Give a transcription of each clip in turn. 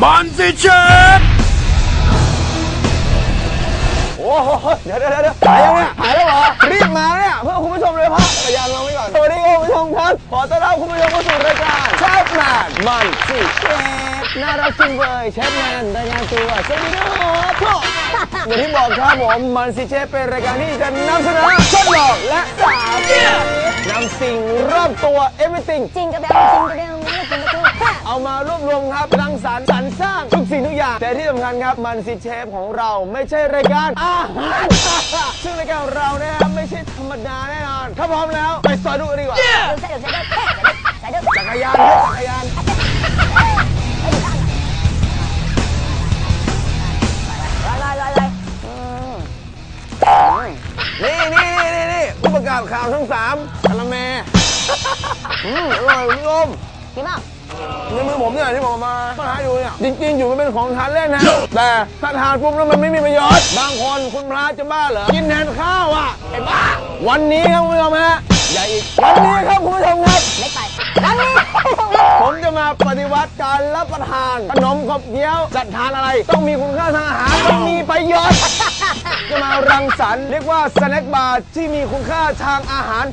만세 챔! โอ้โหเดี๋ยวเดี๋ยวเดี๋ยวหายยังเนี่ยหายแล้วเหรอรีบมาเนี่ยเพื่อคุณผู้ชมเลยพักจักรยานมาไว้ก่อนสวัสดีคุณผู้ชมครับขอต้อนรับคุณผู้ชมเข้าสู่รายการเชฟแมนมันสิเชฟน่ารักจริงเลยเชฟแมนรายงานตัวสวัสดีครับพ่ออย่างที่บอกครับผมมันสิเชฟเป็นรายการที่จะนำเสนอทดลองและสาธิตนำสิ่งรอบตัว everything จริงกับเบลจริงกับเบลไม่จริงกับกูเอามารวบรวมครับรังสรรค์สรรสร้างทุก สิ่งทุกอย่าง แต่ที่สำคัญครับมันสิเชฟของเราไม่ใช่รายการอาหารซึ่งรายการของเรานะครับไม่ใช่ธรรมดาแน่นอน ถ้าพร้อมแล้วไปสอดูกันดีกว่าจักรยานจักรยานนี่นี่นี่นี่นี่ผู้ประกาศข่าวทั้งสามกะละแมอืมอร่อยคุณผู้ชมกินมั้ง ในมือผมเนี่ยที่ผมเอามามาให้ดูเนี่ยจริงๆอยู่มันเป็นของทานเล่นนะ แต่ถ้าทานปุ๊บแล้วมันไม่มีประโยชน์บางคนคุณพระจะบ้าเหรอกินแทนข้าวอะไอ้บ้าวันนี้ครับคุณผู้ชมฮะอย่าอีกวันนี้ครับคุณผู้ชมครับเล็กไปแล้วนี่ผมจะมาปฏิวัติการรับประทานขนมขบเคี้ยวจัดทานอะไร ต้องมีคุณค่าทางอาหารต้องมีประโยชน์จะมารังสรรค์เรียกว่าสแน็คบาร์ที่มีคุณค่าทางอาหาร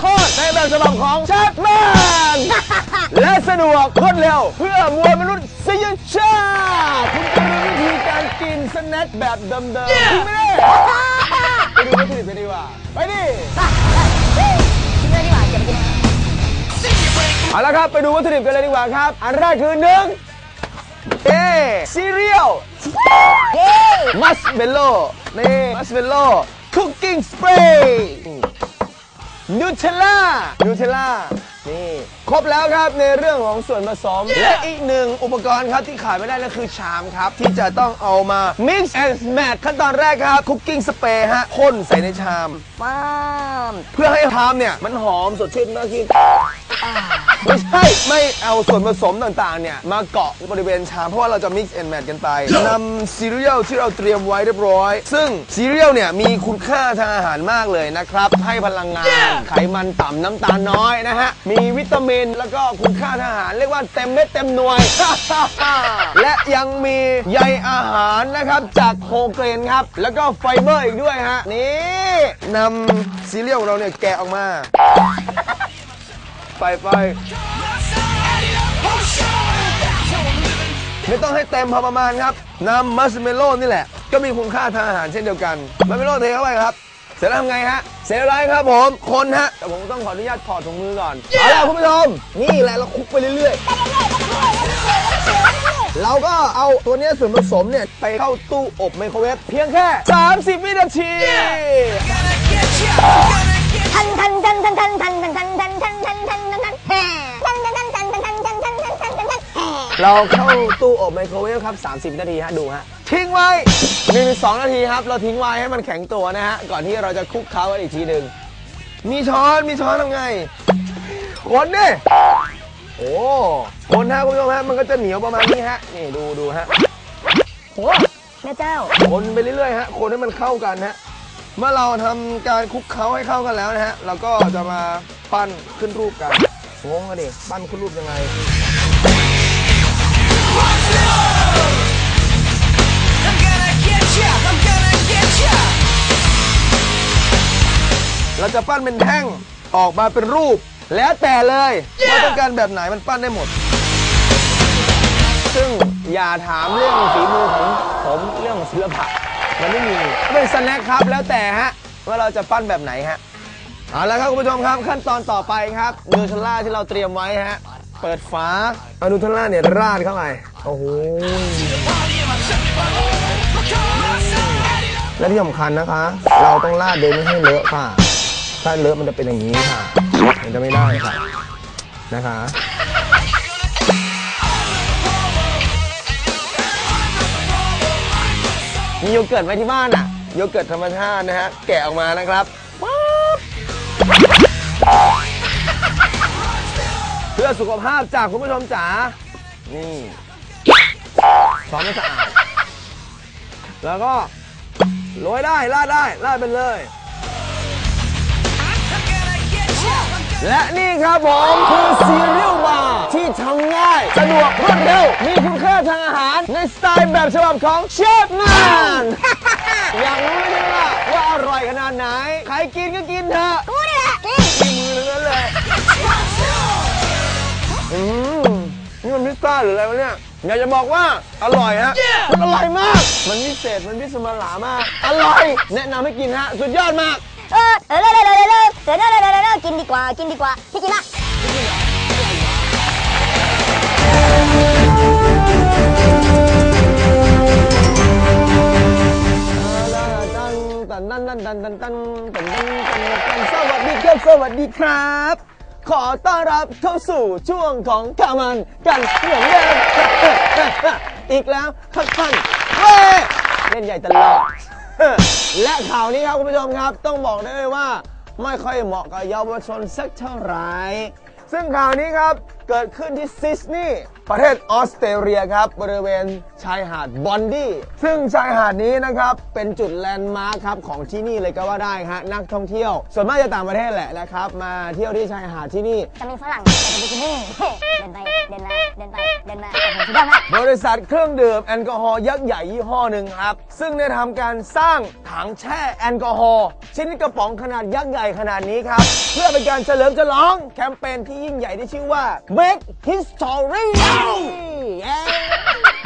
โคตรในแบบฉบับของเชฟแมน และสะดวกรวดเร็ว เพื่อมวลมนุษยชาติคุณจะรู้วิธีการกินสแน็คแบบเดิมๆจริงไหมเนี่ยไปดูวัตถุดิบกันดีกว่า ไปดิกินเลยดีกว่าเก็บไปกินเอาละครับ ไปดูวัตถุดิบกันเลยดีกว่าครับ อันแรกคือหนึ่งเอซีเรียลเย้มัสเบลโล่นี่มัสเบลโล่คุกกิ้งสเปรย์นูเทลล่านูเทลล่า นี่ครบแล้วครับในเรื่องของส่วนผสม และอีกหนึ่งอุปกรณ์ครับที่ขาดไม่ได้ก็คือชามครับ ที่จะต้องเอามา mix and match ขั้นตอนแรกครับคุกกิ้งสเปรย์ฮะพ่นใส่ในชามป้ามเพื่อให้ชามเนี่ยมันหอมสดชื่นมากขึ้น ไม่ใช่ ไม่เอาส่วนผสมต่างๆ เนี่ย มาเกาะบริเวณชามเพราะว่าเราจะ mix and match กันไปนำซีเรียลที่เราเตรียมไว้เรียบร้อย ซึ่งซีเรียลเนี่ย มีคุณค่าทางอาหารมากเลยนะครับ ให้พลังงาน ไขมันต่ำน้ำตาลน้อยนะฮะ มีวิตามินแล้วก็คุณค่าทางอาหาร เรียกว่าเต็มเม็ดเต็มหน่วย และยังมีใยอาหารนะครับจากโฮเกรนครับ แล้วก็ไฟเบอร์อีกด้วยฮะนี่นำซีเรียลของเราเนี่ยแกะออกมา ไปไปไม่ต้องให้เต็มพอประมาณครับนำมัสเมโล่นี่แหละ ก็มีคุณค่าทางอาหารเช่นเดียวกันมัสเมโล่เทเข้าไปครับ เสร็จแล้วทำไงฮะ เสร็จแล้วไรครับผมคนฮะ แต่ผมต้องขออนุญาตถอดถุงมือก่อนเอาล่ะคุณผู้ชมนี่แหละเราคลุกไปเรื่อยๆ เราก็เอาตัวเนี้ยส่วนผสมเนี่ยไปเข้าตู้อบไมโครเวฟเพียงแค่ 30 วินาทีทันทันทันทันทันทันทันทันทันทันทัน เราเข้าตู้อบไมโครเวฟครับ 30 นาทีฮะดูฮะทิ้งไว้1นงสองนาทีครับ เราทิ้งไว้ให้มันแข็งตัวนะฮะ ก่อนที่เราจะคลุกเคล้ากันอีกทีหนึ่งมีช้อนมีช้อนทำไงคนดิโอ้คนฮะคุณผู้ชมฮะมันก็จะเหนียวประมาณนี้ฮะนี่ดูดูฮะโหแม่เจ้า คนไปเรื่อยๆฮะคนให้มันเข้ากันฮะเมื่อเราทำการคลุกเคล้าให้เข้ากันแล้วนะฮะเราก็จะมาปั้นขึ้นรูปกันงงอะดิปั้นขึ้นรูปยังไง เราจะปั้นเป็นแท่งออกมาเป็นรูป แล้วแต่เลยว่าต้องการแบบไหนมันปั้นได้หมด ซึ่งอย่าถามเรื่องฝีมือของผมเรื่องของศิลปะมันไม่มีเป็นสแน็คครับแล้วแต่ฮะว่าเราจะปั้นแบบไหนฮะเอาละครับคุณผู้ชมครับขั้นตอนต่อไปครับนูเทลล่าที่เราเตรียมไว้ฮะเปิดฝาเอานูเทลล่าเนี่ยราดเข้าไป โอ้โห และที่สำคัญนะคะ เราต้องราดโดยไม่ให้เลอะค่ะ ถ้าเลอะมันจะเป็นอย่างนี้ค่ะ มันจะไม่ได้ค่ะ นะคะมีโยเกิร์ตไว้ที่บ้านอะ โยเกิร์ตธรรมชาตินะฮะ แกะออกมานะครับป๊บเพื่อสุขภาพจากคุณผู้ชมจ๋า นี่ ซ้อมให้สะอาด แล้วก็โรยได้ราดได้ราดไปเลย และนี่ครับผมคือซีเรียลบาร์ที่ทำง่าย สะดวกรวดเร็ว มีคุณค่าทางอาหาร ในสไตล์แบบฉบับของเชฟแมน อยากรู้ไหมว่าว่าอร่อยขนาดไหน ใครกินก็กินเถอะ พิซซ่าหรืออะไรวะเนี่ยอยากจะบอกว่าอร่อยฮะ มันอร่อยมาก มันพิเศษ มันพิสมาลามาก อร่อย แนะนำให้กินฮะ สุดยอดมาก เออเออเลิกเลิกเลิกเลิกเลิกเลิกเลิกเลิกเลิกเลิกกินดีกว่า กินดีกว่า พี่กินละตันตันตันตันตันตันตันตันตันตันสวัสดีครับ สวัสดีครับ ขอต้อนรับเข้าสู่ช่วงของกามันกันเหมือนเดิมอีกแล้วครับท่านเฮ้เล่นใหญ่ตลอดและข่าวนี้ครับคุณผู้ชมครับ ต้องบอกได้เลยว่า ไม่ค่อยเหมาะกับเยาวชนสักเท่าไหร่ซึ่งข่าวนี้ครับ เกิดขึ้นที่ซิดนีย์ประเทศออสเตรเลียครับ บริเวณชายหาดบอนดี้ซึ่งชายหาดนี้นะครับ เป็นจุดแลนด์มาร์คครับของที่นี่เลยก็ว่าได้ฮะนักท่องเที่ยว ส่วนมากจะต่างประเทศแหละนะครับ มาเที่ยวที่ชายหาดที่นี่ จะมีฝรั่งใส่บิกินี่ เดินไป เดินมา เดินไป เดินมาโอ้โหสุดยอดมากบริษัทเครื่องดื่มแอลกอฮอล์ยักษ์ใหญ่ยี่ห้อหนึ่งครับ ซึ่งได้ทำการสร้างถังแช่แอลกอฮอล์ชนิดกระป๋องขนาดยักษ์ใหญ่ขนาดนี้ครับ เพื่อเป็นการเฉลิมฉลองแคมเปญที่ยิ่งใหญ่ที่ชื่อว่า Make History เย้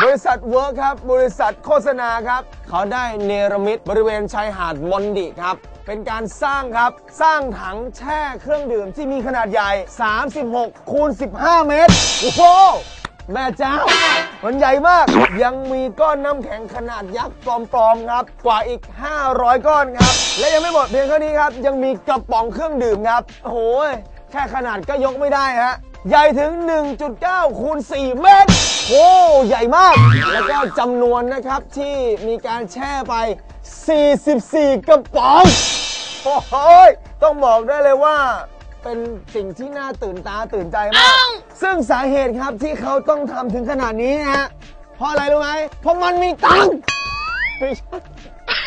บริษัทเวิร์คครับ บริษัทโฆษณาครับ เขาได้เนรมิตบริเวณชายหาดมอนดิครับ เป็นการสร้างครับ สร้างถังแช่เครื่องดื่มที่มีขนาดใหญ่ 36 คูณ 15 เมตร โอ้โห แม่เจ้า มันใหญ่มาก ยังมีก้อนน้ำแข็งขนาดยักษ์ปลอมๆครับ กว่าอีก 500 ก้อนครับ และยังไม่หมดเพียงเท่านี้ครับ ยังมีกระป๋องเครื่องดื่มครับ โอ้โห แค่ขนาดก็ยกไม่ได้ฮะ ใหญ่ถึง 1.9 คูณ 4 เมตร โอ้ใหญ่มาก แล้วก็จำนวนนะครับที่มีการแช่ไป 44 กระป๋องโอ้โหยต้องบอกได้เลยว่า เป็นสิ่งที่น่าตื่นตาตื่นใจมาก ซึ่งสาเหตุครับที่เขาต้องทำถึงขนาดนี้นะฮะเพราะอะไรรู้ไหมเพราะมันมีตังค์ไม่ใช่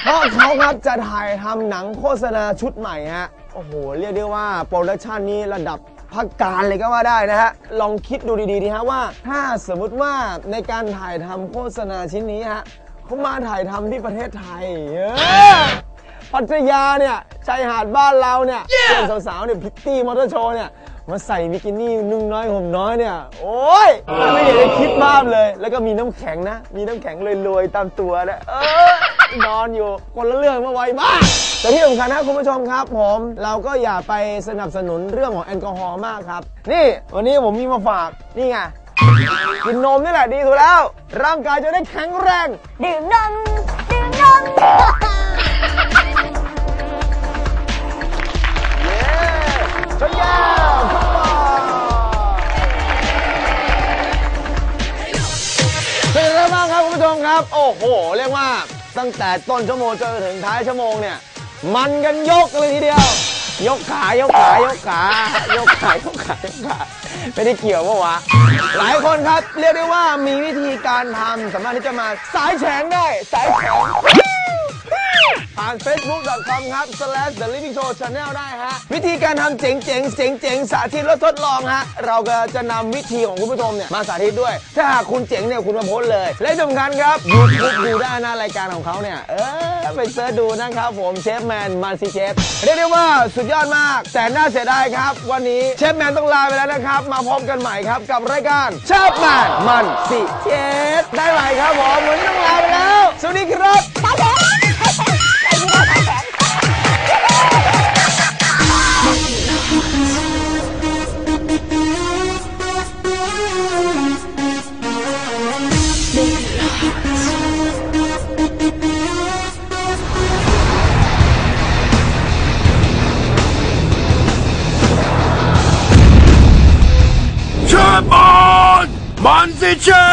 เพราะเขาครับจะถ่ายทำหนังโฆษณาชุดใหม่ฮะ โอ้โห เรียกได้ว่าโปรดักชันนี้ระดับ พักการเลยก็ว่าได้นะฮะ ลองคิดดูดีๆดีฮะว่า ถ้าสมมุติว่าในการถ่ายทำโฆษณาชิ้นนี้ฮะเขามาถ่ายทำที่ประเทศไทยเออพัทยาเนี่ยชายหาดบ้านเราเนี่ยเพื่อนสาวๆเนี่ยพิตตี้มอเตอร์โชว์เนี่ยมาใส่บิกินี่นุ่งน้อยห่มน้อยเนี่ย โอ้ยไม่อยากจะคิดภาพเลย แล้วก็มีน้ำแข็งนะ มีน้ำแข็งลอยๆตามตัวนะเออนอนอยู่คนละเรื่องมาไวมาก แต่ที่สำคัญนะคุณผู้ชมครับ ผมเราก็อย่าไปสนับสนุนเรื่องของแอลกอฮอล์มากครับ นี่วันนี้ผมมีมาฝากนี่ไงกินนมนี่แหละดีสุดแล้ว ร่างกายจะได้แข็งแรงดื่มนมดื่มนมเย้ชยาฟุตบอลเป็นยังไงบ้างครับคุณผู้ชมครับ โอ้โห เรียกว่าตั้งแต่ต้นชั่วโมงจนถึงท้ายชั่วโมงเนี่ย มันกันยกเลยทีเดียว ยกขายกขายกขายกขายกขายกขาไม่ได้เกี่ยวว่าวะ หลายคนครับเรียกได้ว่ามีวิธีการทำสามารถที่จะมาสายแฉงได้สายแฉง ผ่าน facebook.com ครับ slash the living show channel ได้ฮะ วิธีการทำเจ๋งเจ๋งเจ๋งเจ๋งสาธิตและทดลองฮะ เราก็จะนำวิธีของคุณผู้ชมเนี่ย มาสาธิตด้วย ถ้าหากคุณเจ๋งเนี่ย คุณมาโพสต์เลย และที่สำคัญครับ YouTube ดูได้น้ารายการของเขาเนี่ย เออไปเสิร์ชดูนะครับผมเชฟแมนมันซีเชฟเรียกได้ว่าสุดยอดมาก แต่น่าเสียดายครับ วันนี้เชฟแมนต้องลาไปแล้วนะครับ มาพบกันใหม่ครับกับรายการเชฟแมนมันซีเชฟได้ไหมครับผมวันนี้ต้องลาไปแล้วสวัสดีครับ creature!